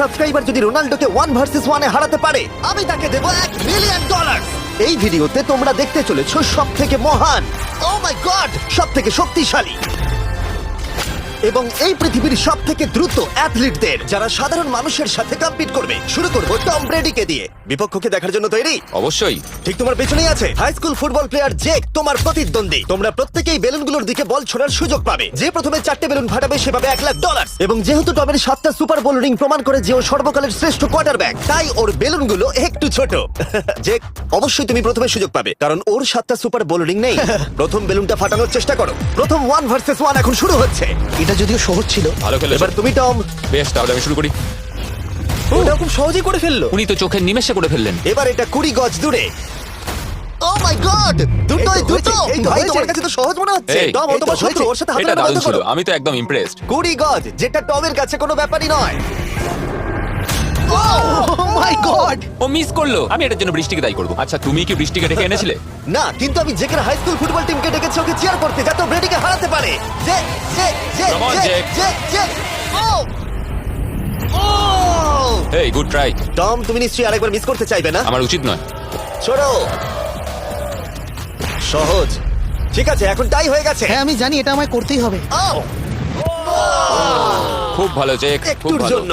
Subscriber যদি রোনাল্ডোকে one versus ওয়ানে হারাতে পারে, আমি তাকে দেব এক মিলিয়ন ডলার এই ভিডিওতে তোমরা দেখতে চলেছো সব থেকে মহান ও মাই গড সব থেকে শক্তিশালী। এবং এই পৃথিবীর সব থেকে দ্রুত অ্যাথলিটদের যারা সাধারণ মানুষের সাথে কম্পিট করবে। শুরু করব টম ব্রেডিকে দিয়ে। বিপক্ষকে দেখার জন্য তৈরি? অবশ্যই। ঠিক তোমার পেছনেই আছে। High school football player Jake তোমার প্রতিদ্বন্দ্বী। তোমরা প্রত্যেকেই বেলুনগুলোর দিকে বল ছোড়ার সুযোগ পাবে। যে প্রথমে চারটে বেলুন ফাটাবে সে পাবে এক লাখ ডলার এবং যেহেতু টমের সাতটা সুপার বোল রিং প্রমাণ করে যে ও সর্বকালের শ্রেষ্ঠ কোয়ার্টার কোয়ার্টারব্যাক তাই ওর বেলুনগুলো একটু ছোট। জেক অবশ্যই তুমি প্রথমে সুযোগ পাবে কারণ ওর সাতটা সুপার বোল রিং নেই। প্রথম বেলুনটা ফাটানোর চেষ্টা করো। প্রথম ওয়ান ভার্সেস ওয়ান এখন শুরু হচ্ছে। এটা যদিও সহজ ছিল ভালো খেলেছো। এবার তুমি টম। বেশ তাহলে আমি শুরু করি। ওটা খুব সহজেই করে ফেলল। উনি তো চোখের নিমেষে করে ফেললেন। এবার এটা কুড়ি গজ দূরে। ও মাই গড দুটোই দুটো! হয়েছে, এই তো ভাই হয়েছে। তোমার কাছে তো সহজ মনে হচ্ছে। এই, টম ও এই তো তোমার শত্রু হয়েছে। ওর সাথে এটা হাতে দারুণ ছিল আমি তো একদম ইমপ্রেসড কুড়ি গজ যেটা টমের কাছে কোনো ব্যাপারই নয়। ও মাই গড ও মিস করল। আমি এটার জন্য বৃষ্টিকে দায়ী করব। আচ্ছা তুমি কি বৃষ্টিকে ডেকে এনেছিলে? না কিন্তু আমি জেকের হাই স্কুল ফুটবল টিমকে ডেকেছি ওকে চিয়ার করতে যাতে ও ব্রেডিকে হারাতে পারে। যে যে যে Come on, যে Jake. যে যে ও! ও! এই গুড ট্রাই টম তুমি নিশ্চয়ই আরেকবার মিস করতে চাইবে না? আমার উচিত নয়। ছোড়ো। সহজ। ঠিক আছে এখন টাই হয়ে গেছে। হ্যাঁ আমি জানি এটা আমায় করতেই হবে। খুব ভালো খুব একটুর ভালো। জন্য।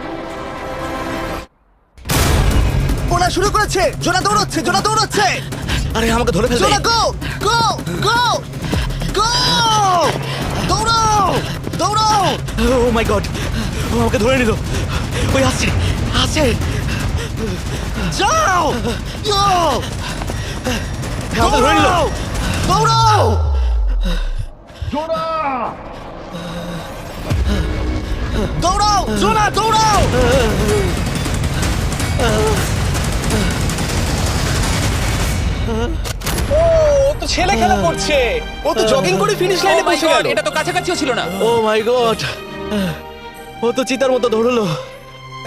ওরা শুরু করেছে। জোনা দৌড়চ্ছে জোনা দৌড়চ্ছে। আরে আমাকে ধরে ফেলবে। জোনা গো গো গো গো দৌড়াও দৌড়াও ও মাই গড ও আমাকে ধরে নিল। ওই আসছে আসছে। যাও! ইয়ো আমাকে ধরে নিল। দৌড়াও দৌড়াও জোনা! দৌড়াও তো ছেলে খেলা করছে। ও তো জগিং করে ফিনিশ লাইনে পৌঁছে গেল। এটা তো কাছাকাছিও ছিল না। ও মাই গড ও তো চিতার মতো ধরলো।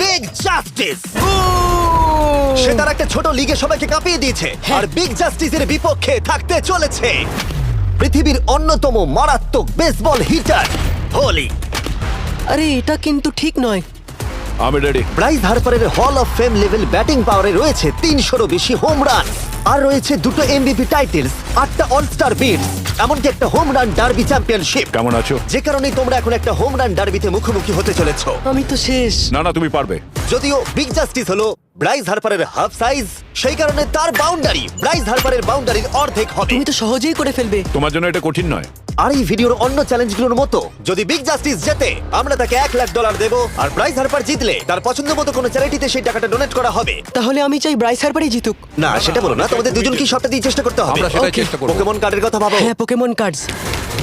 বিগ জাস্টিস সে তার একটা ছোট লিগে সবাইকে কাঁপিয়ে দিয়েছে আর বিগ জাস্টিসের বিপক্ষে থাকতে চলেছে। পৃথিবীর অন্যতম মারাত্মক বেসবল হিটার হোলি আরে এটা কিন্তু ঠিক নয়। আমি ready Bryce হারপারের hall of fame level batting পাওয়ারে রয়েছে তিনশোরও বেশি হোম রান আর রয়েছে দুটো এমবিপি টাইটেলস আটটা অলস্টার বিটস এমনকি একটা হোম রান ডার্বি চ্যাম্পিয়নশিপ কেমন আছো? যে কারণে তোমরা এখন একটা হোম রান ডার্বিতে মুখোমুখি হতে চলেছো। আমি তো শেষ। না না তুমি পারবে। যদিও বিগ জাস্টিস হলো ব্রাইস হার্পারের হাফ সাইজ সেই কারণে তার বাউন্ডারি ব্রাইস হার্পারের বাউন্ডারির অর্ধেক হবে। তুমি তো সহজেই করে ফেলবে। তোমার জন্য এটা কঠিন নয়। আর এই ভিডিওর অন্য চ্যালেঞ্জগুলোর মতো যদি বিগ জাস্টিস জেতে আমরা তাকে এক লাখ ডলার দেবো আর ব্রাইস হার্পার জিতলে তার পছন্দ মতো কোনো চ্যারিটিতে সেই টাকাটা ডোনেট করা হবে। তাহলে আমি চাই ব্রাইস হারবারই জিতুক। না সেটা বলো না তোমাদের দুজন কি সবটা দিয়ে চেষ্টা করতে হবে? আমরা সেটাই চেষ্টা করব। পোকেমন কার্ডের কথা ভাবো। হ্যাঁ পোকেমন কার্ডস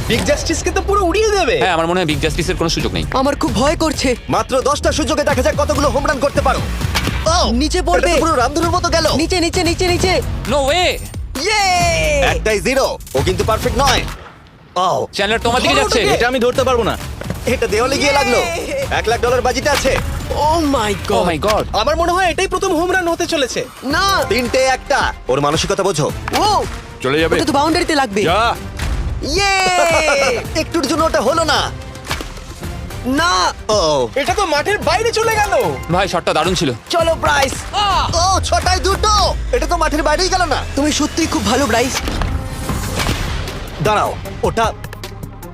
বিগ জাস্টিসকে তো পুরো উড়িয়ে দেবে। হ্যাঁ আমার মনে হয় বিগ জাস্টিসের কোনো সুযোগ নেই। আমার খুব ভয় করছে। মাত্র দশটা সুযোগে দেখা যাক কতগুলো হোম রান করতে পারো। ও নিচে পড়বে। এটা তো পুরো রামধনুর মতো গেল। নিচে নিচে নিচে নিচে। নো ওয়ে ইয়ে একটাই জিরো ও কিন্তু পারফেক্ট নয়। ও চ্যানেলার তোমার দিকে যাচ্ছে। এটা আমি ধরতে পারব না। এটা দেওয়ালে গিয়ে লাগল। এক লাখ ডলার বাজিতে আছে। ও মাই ও গড মাই গড আমার মনে হয় এটাই প্রথম হোম রান হতে চলেছে। না। তিনটে একটা। ওর মানসিকতা বোঝো। ও! চলে যাবে। ওটা তো বাউন্ডারিতে লাগবে। যা। ইয়ে একটুর জন্য ওটা হলো না। না! ও এটা তো মাঠের বাইরে চলে গেল। ভাই শটটা দারুণ ছিল। চলো ব্রাইস। ও ছটায় দুটো! এটা তো মাঠের বাইরেই গেল না। তুমি সত্যিই খুব ভালো ব্রাইস। দাঁড়াও ওটা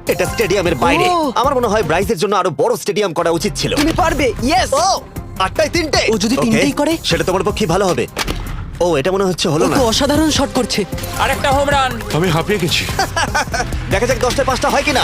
এটা স্টেডিয়ামের বাইরে। ও। আমার মনে হয় ব্রাইজের জন্য আরও বড় স্টেডিয়াম করা উচিত ছিল। তুমি পারবে ইয়েস ও আটটায় তিনটে। ও যদি Okay, তিনটেই করে? সেটা তোমার পক্ষে ভালো হবে। ও এটা মনে হচ্ছে হলো না। তো অসাধারণ শট করছে। আর একটা হোম রান আমি হাঁপিয়ে গেছি। দেখা যাক দশটায় পাঁচটা হয় কিনা।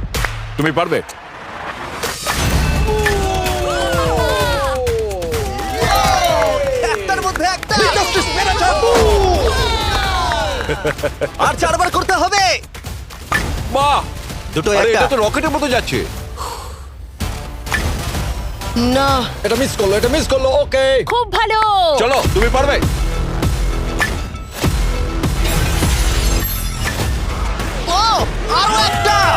তুমি পারবে? আর চারবার করতে হবে। বাহ! দুটো আরে একটা। এটা তো রকেটের মতো যাচ্ছে। না। এটা মিস করল এটা মিস করল ওকে খুব ভালো। চলো তুমি পারবে। ও আরও একটা।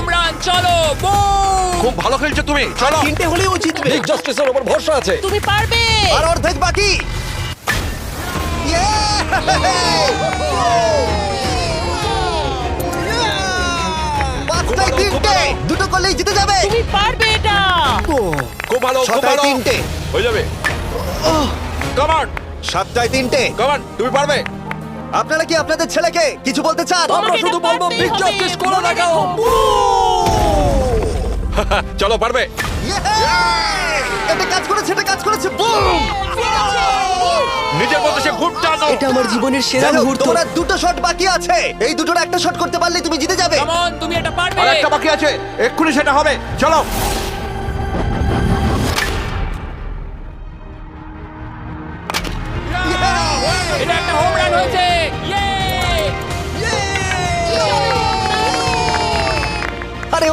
হোম রান চলো খুব ভালো খেলছো তুমি চলো। তিনটে হলেও জিতবে। বিগ জাস্টিসের উপর ভরসা আছে। তুমি পারবে। আর অর্ধেক বাকি! পাঁচটায় তিনটে। দুটো করলেই জিতে যাবে। তুমি পারবে এটা। খুব ভালো খুব ছটায় ভালো। তিনটে। হয়ে যাবে। কামান সাতটায় তিনটে। কামান তুমি পারবে। আপনারা কি আপনাদের ছেলেকে কিছু বলতে চান? আমরা শুধু বলব বিগ জাস্টিস করো না কেউ চলো পারবে? এটা কাজ করেছে এটা কাজ করেছে। বুম নিজের মতো সে খুব টানো। এটা আমার জীবনের সেরা মুহূর্ত। তোমার দুটো শট বাকি আছে। এই দুটোর একটা শট করতে পারলে তুমি জিতে যাবে। On, তুমি এটা পারবে। আর একটা বাকি আছে। এক্ষুনি সেটা হবে। চলো।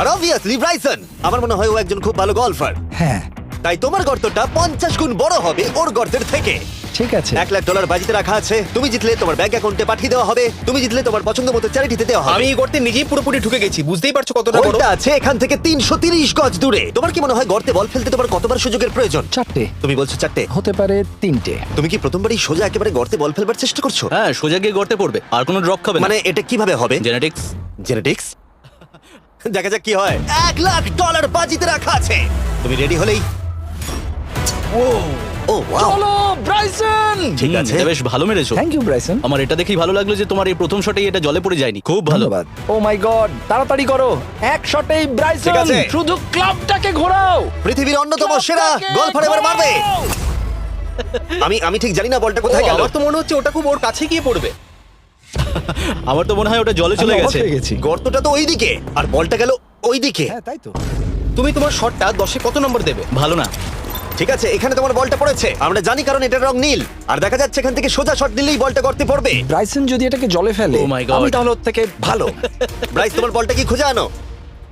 আর অবভিয়াসলি ব্রাইসন আমার মনে হয় ও একজন খুব ভালো গলফার হ্যাঁ। তাই তোমার গর্তটা পঞ্চাশ গুণ বড় হবে ওর গর্তের থেকে। ঠিক আছে। এক লাখ ডলার বাজিতে রাখা আছে তুমি জিতলে তোমার ব্যাংক অ্যাকাউন্টে পাঠিয়ে দেওয়া হবে তুমি জিতলে তোমার পছন্দ মতো চ্যারিটিতে দেওয়া হবে। আমি এই গর্তে নিজেই পুরোপুরি ঢুকে গেছি বুঝতেই পারছ কতটা বড়? ওইটা আছে এখান থেকে তিনশো তিরিশ গজ দূরে। তোমার কি মনে হয় গর্তে বল ফেলতে তোমার কতবার সুযোগের প্রয়োজন? চারটে। তুমি বলছো চারটে? হতে পারে তিনটে। তুমি কি প্রথমবারই সোজা একেবারে গর্তে বল ফেলবার চেষ্টা করছ? হ্যাঁ সোজা গিয়ে গর্তে পড়বে আর কোনো ড্রপ খাবে মানে এটা কীভাবে হবে? জেনেটিক্স জেনেটিক্স দেখা যাক কি হয়। এক লাখ ডলার বাজিতে রাখা আছে। তুমি রেডি হলেই। Oh oh wow. চলো ব্রাইসন! ঠিক আছে। বেশ ভালো মেরেছো। Thank you Bryson. আমার এটা দেখেই ভালো লাগল যে তোমার এই প্রথম শটেই এটা জলে পড়ে যায়নি। খুব ভালো। ধন্যবাদ। ও মাই গড তাড়াতাড়ি করো। এক শটেই ঠিক ব্রাইসন আছে। শুধু ক্লাবটাকে ঘোরাও। পৃথিবীর অন্যতম সেরা গলফার এবার মারবে। আমি আমি ঠিক জানি না বলটা কোথায় গেল। আমার তো মনে হচ্ছে ওটা খুব ওর কাছে গিয়ে পড়বে। আমার তো মনে হয় ওটা জলে চলে গেছে। গেছি। গর্তটা তো ওইদিকে আর বলটা গেল ওইদিকে। হ্যাঁ তাই তো। তুমি তোমার শটটা দশে কত নম্বর দেবে? ভালো না। ঠিক আছে এখানে তোমার বলটা পড়েছে। আমরা জানি কারণ এটার রং নীল। আর দেখা যাচ্ছে এখান থেকে সোজা শট দিলেই বলটা করতে পড়বে। ব্রাইসন যদি এটাকে জলে ফেলে Oh my God. আমি তাহলে ওর থেকে ভালো। ব্রাইস তোমার বলটা কি খুঁজে আনো?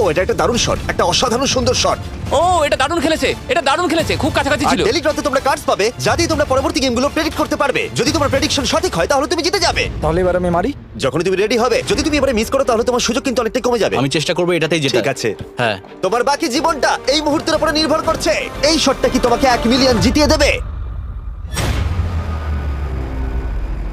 ও এটা একটা দারুণ শট একটা অসাধারণ সুন্দর শট ও এটা দারুণ খেলেছে এটা দারুণ খেলেছে খুব কাছাকাছি আর ছিল। ড্রতে তোমরা কার্ডস পাবে যা দিয়ে তোমরা পরবর্তী গেমগুলো প্রেডিক্ট করতে পারবে। যদি তোমার প্রেডিকশন সঠিক হয় তাহলে তুমি জিতে যাবে। তাহলে এবার আমি মারি? যখন তুমি রেডি হবে যদি তুমি এবারে মিস করো তাহলে তোমার সুযোগ কিন্তু অনেকটাই কমে যাবে। আমি চেষ্টা করব এটাতেই ঠিক আছে। হ্যাঁ। তোমার বাকি জীবনটা এই মুহূর্তের উপরে নির্ভর করছে। এই শটটা কি তোমাকে এক মিলিয়ন জিতিয়ে দেবে?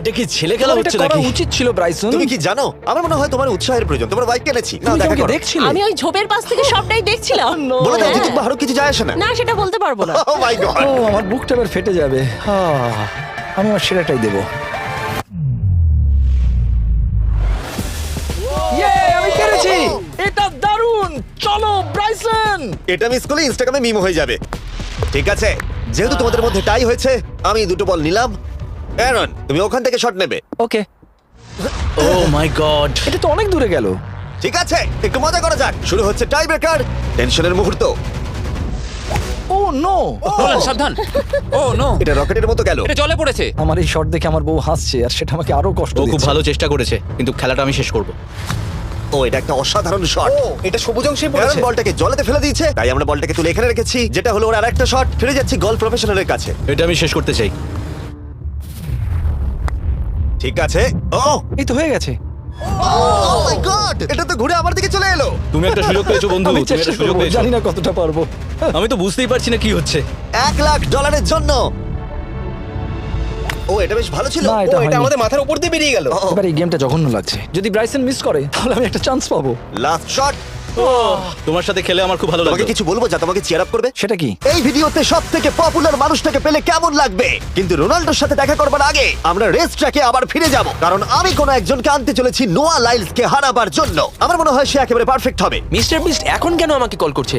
এটা কি ছেলে খেলা তোমার এটা হচ্ছে করা নাকি? উচিত ছিল ব্রাইসন। তুমি কি জানো? আমার মনে হয় তোমার উৎসাহের প্রয়োজন। তোমার বাইক কিনেছি না তুমি কি দেখা আমাকে করো। দেখছিলে? আমি ওই ঝোপের পাশ থেকে সবটাই দেখছিলাম। বলে দাও হ্যাঁ। জিতুক বা কিছু যায় আসে না? না সেটা বলতে পারব না। ও মাই গড ও আমার বুকটা এবার ফেটে যাবে। আহ, আমি আমার সেরাটাই দেবো। Yay, আমি পেরেছি এটা দারুণ। চলো ব্রাইসন। এটা মিস করলে ইনস্টাগ্রামে মিম হয়ে যাবে। ঠিক আছে? যেহেতু তোমাদের মধ্যে টাই হয়েছে আমি দুটো বল নিলাম। অ্যারন তুমি ওখান থেকে শট নেবে। ওকে ও মাই গড এটা তো অনেক দূরে গেল। ঠিক আছে একটু মজা করা যাক। শুরু হচ্ছে টাই ব্রেকার টেনশনের মুহূর্ত ও নো সাবধান। ও নো এটা রকেটের মতো গেল। এটা জলে পড়েছে। আমার এই শট দেখে আমার বউ হাসছে আর সেটা আমাকে আরও কষ্ট ও খুব দিচ্ছে। ভালো চেষ্টা করেছে কিন্তু খেলাটা আমি শেষ করব। ও এটা একটা অসাধারণ শট ও এটা সবুজ অংশে অ্যারন পড়েছে। বলটাকে জলেতে ফেলে দিয়েছে তাই আমরা বলটাকে তুলে এখানে রেখেছি যেটা হলো ওর আরেকটা শট ফিরে যাচ্ছি গল প্রফেশনালের কাছে। এটা আমি শেষ করতে চাই। ঠিক আছে। ও! এই তো হয়ে গেছে। ও মাই গড এটা তো ঘুরে আমার দিকে চলে এলো। তুমি একটা সুযোগ পেয়েছ বন্ধু। আমি তুমি চেষ্টা একটা সুযোগ করব পেয়েছ। জানি না কতটা পারব। আমি তো বুঝতেই পারছি না কি হচ্ছে। এক লাখ ডলারের জন্য। ও এটা বেশ ভালো ছিল। না ও এটা এটা হয়নি। আমাদের মাথার উপর দিয়ে বেরিয়ে গেল। এবার এই গেমটা জঘন্য লাগছে। যদি ব্রাইসন মিস করে তাহলে আমি একটা চান্স পাবো। লাস্ট শট তোমার সাথে খেলে আমার খুব ভালো তোমাকে লাগে কিছু বলব যা তোমাকে চিয়ার আপ করবে? সেটা কি? এই ভিডিওতে সব থেকে পপুলার মানুষটাকে পেলে কেমন লাগবে? কিন্তু রোনাল্ডোর সাথে দেখা করবার আগে আমরা রেস ট্র্যাকে আবার ফিরে যাব। কারণ আমি কোনো একজনকে আনতে চলেছি নোয়া লাইলস কে হারাবার জন্য। আমার মনে হয় সে একেবারে পারফেক্ট হবে। মিস্টার বিস্ট এখন কেন আমাকে কল করছে?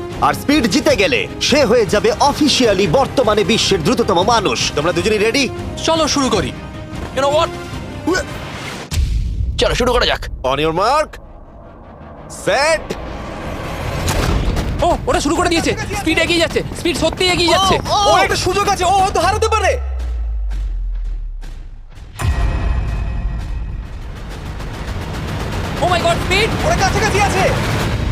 আর স্পিড জিতে গেলে সে হয়ে যাবে অফিসিয়ালি বর্তমানে বিশ্বের দ্রুততম মানুষ। তোমরা দুজনেই রেডি চলো শুরু করি। ইউ নো হোয়াট চলো শুরু করা যাক। অন ইউর মার্ক সেট ও ওটা শুরু করে দিয়েছে। স্পিড এগিয়ে যাচ্ছে। স্পিড সত্যি এগিয়ে যাচ্ছে। ও! একটা সুযোগ আছে। ও হয়তো হারাতে পারে। ও মাই গড স্পিড ওরা কাছাকাছি আছে।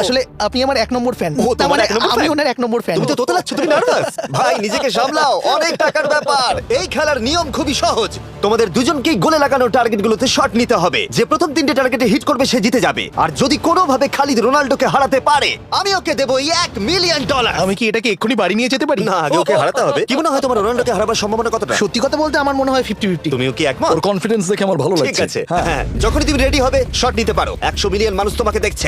আসলে আপনি আমার এক নম্বর ফ্যান ও, তোমার এক নম্বর আমি? ওনার এক নম্বর ফ্যান তুমি তো তুমি নার্ভাস ভাই নিজেকে সামলাও অনেক টাকার ব্যাপার। এই খেলার নিয়ম খুবই সহজ। তোমাদের দুজনকেই গোলে লাগানো টার্গেটগুলোতে শট নিতে হবে। যে প্রথম তিনটে টার্গেটে হিট করবে সে জিতে যাবে। আর যদি কোনোভাবে খালিদ রোনাল্ডোকে হারাতে পারে আমি ওকে দেবো এক মিলিয়ন ডলার আমি কি এটাকে এক্ষুনি বাড়ি নিয়ে যেতে পারি? না আগে ওকে হারাতে হবে। কি মনে হয় তোমার রোনাল্ডোকে হারাবার সম্ভাবনা কতটা? সত্যি কথা বলতে আমার মনে হয় ফিফটি ফিফটি তুমিও কি একমত? ওর কনফিডেন্স দেখে আমার ভালো ঠিক লাগছে। আছে। হ্যাঁ। যখনই তুমি রেডি হবে শট নিতে পারো। একশো মিলিয়ন মানুষ তোমাকে দেখছে।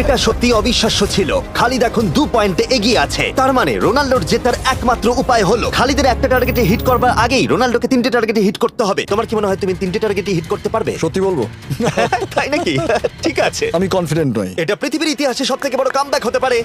এটা সত্যি অবিশ্বাস্য ছিল। খালিদ এখন দু পয়েন্টে এগিয়ে আছে। তার মানে রোনাল্ডোর জেতার একমাত্র উপায় হলো খালিদের একটা টার্গেটে হিট করবার আগেই রোনাল্ডোকে তিনটে টার্গেটে হিট করতে হবে। তোমার কি মনে হয় তুমি তিনটে টার্গেটে হিট করতে পারবে? সত্যি বলব। তাই নাকি? ঠিক আছে। আমি কনফিডেন্ট নই। এটা পৃথিবীর ইতিহাসে সব থেকে বড় কামব্যাক হতে পারে।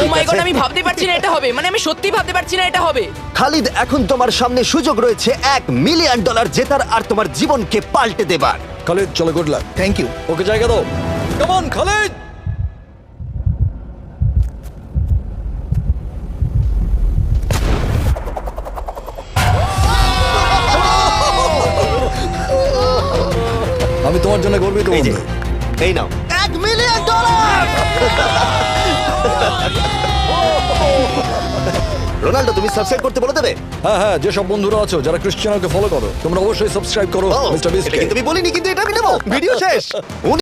ও মাই গড আমি ভাবতে পারছি না এটা হবে। মানে আমি সত্যি ভাবতে পারছি না এটা হবে। খালিদ এখন তোমার সামনে সুযোগ রয়েছে এক মিলিয়ন ডলার জেতার আর তোমার জীবনকে পাল্টে দেবার। খালিদ চলো good luck thank you okay জায়গা দাও। কেমন খালিদ! আমি তোমার জন্য গর্বিত এই যে এই নাও। এক মিলিয়ন ডলার রোনাল্ডো তুমি সাবস্ক্রাইব করতে বলে দেবে? হ্যাঁ হ্যাঁ যেসব বন্ধুরা আছো যারা ক্রিশ্চিয়ানোকে ফলো করো তোমরা অবশ্যই সাবস্ক্রাইব করো তুমি মিস্টার বিস্ট আমি বলিনি কিন্তু এটা আমি নেব। ভিডিও শেষ।